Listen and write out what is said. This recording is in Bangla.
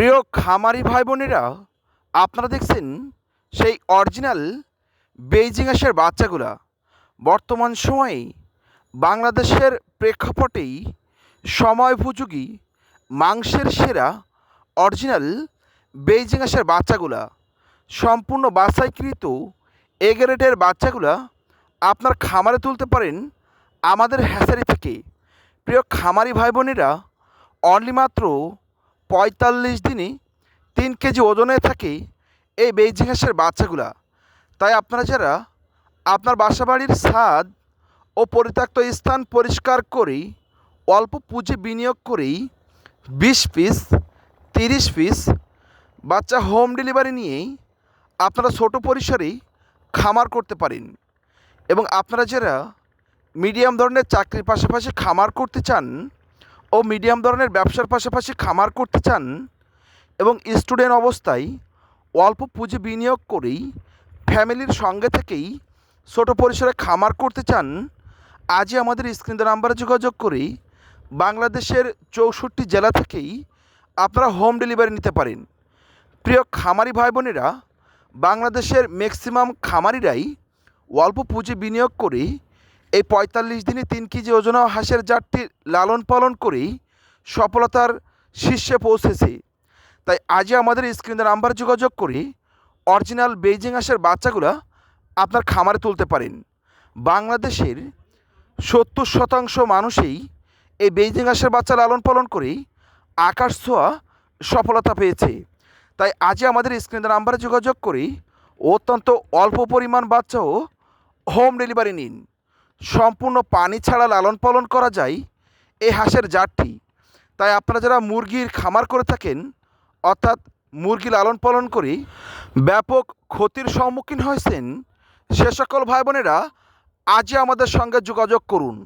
প্রিয় খামারি ভাই বোনেরা আপনারা দেখছেন সেই অরিজিনাল বেইজিং হাঁসের বাচ্চাগুলা। বর্তমান সময়ে বাংলাদেশের প্রেক্ষাপটেই সময়োপযোগী মাংসের সেরা অরিজিনাল বেইজিং হাঁসের বাচ্চাগুলা, সম্পূর্ণ বাছাইকৃত এগারেটের বাচ্চাগুলা আপনার খামারে তুলতে পারেন আমাদের হ্যাসারি থেকে। প্রিয় খামারি ভাই বোনেরা অনলি মাত্র পঁয়তাল্লিশ দিনই তিন কেজি ওজনে থাকে এই বেইজিং হাঁসের বাচ্চাগুলা। তাই আপনারা যারা আপনার বাসাবাড়ির ছাদ ও পরিত্যক্ত স্থান পরিষ্কার করেই অল্প পুঁজি বিনিয়োগ করেই বিশ পিস, তিরিশ পিস, বাচ্চা হোম ডেলিভারি নিয়েই আপনারা ছোট পরিসরেই খামার করতে পারেন। এবং আপনারা যারা মিডিয়াম ধরনের চাকরির পাশাপাশি খামার করতে চান ও মিডিয়াম ধরনের ব্যবসার পাশাপাশি খামার করতে চান এবং স্টুডেন্ট অবস্থায় অল্প পুঁজি বিনিয়োগ করেই ফ্যামিলির সঙ্গে থেকেই ছোট পরিসরে খামার করতে চান, আজই আমাদের স্ক্রিন নাম্বারে যোগাযোগ করে বাংলাদেশের চৌষট্টি জেলা থেকেই আপনারা হোম ডেলিভারি নিতে পারেন। প্রিয় খামারি ভাই বোনেরা বাংলাদেশের ম্যাক্সিমাম খামারিরাই অল্প পুঁজি বিনিয়োগ করে এই পঁয়তাল্লিশ দিনে তিন কেজি ওজন হাঁসের জাতটি লালন পালন করেই সফলতার শীর্ষে পৌঁছেছে। তাই আজই আমাদের স্ক্রিনের নাম্বার যোগাযোগ করে অরিজিনাল বেইজিং হাঁসের বাচ্চাগুলো আপনার খামারে তুলতে পারেন। বাংলাদেশের সত্তর শতাংশ মানুষই এই বেইজিং হাঁসের বাচ্চা লালন পালন করেই আকাশ ছোঁয়া সফলতা পেয়েছে। তাই আজই আমাদের স্ক্রিনের নাম্বারে যোগাযোগ করে অত্যন্ত অল্প পরিমাণ বাচ্চাও হোম ডেলিভারি নিন। সম্পূর্ণ পানি ছাড়া লালন পালন করা যায় এই হাঁসের জাতটি। তাই আপনারা যারা মুরগির খামার করে থাকেন, অর্থাৎ মুরগি লালন পালন করে ব্যাপক ক্ষতির সম্মুখীন হয়েছেন, সে সকল ভাই বোনেরা, আজই আমাদের সঙ্গে যোগাযোগ করুন।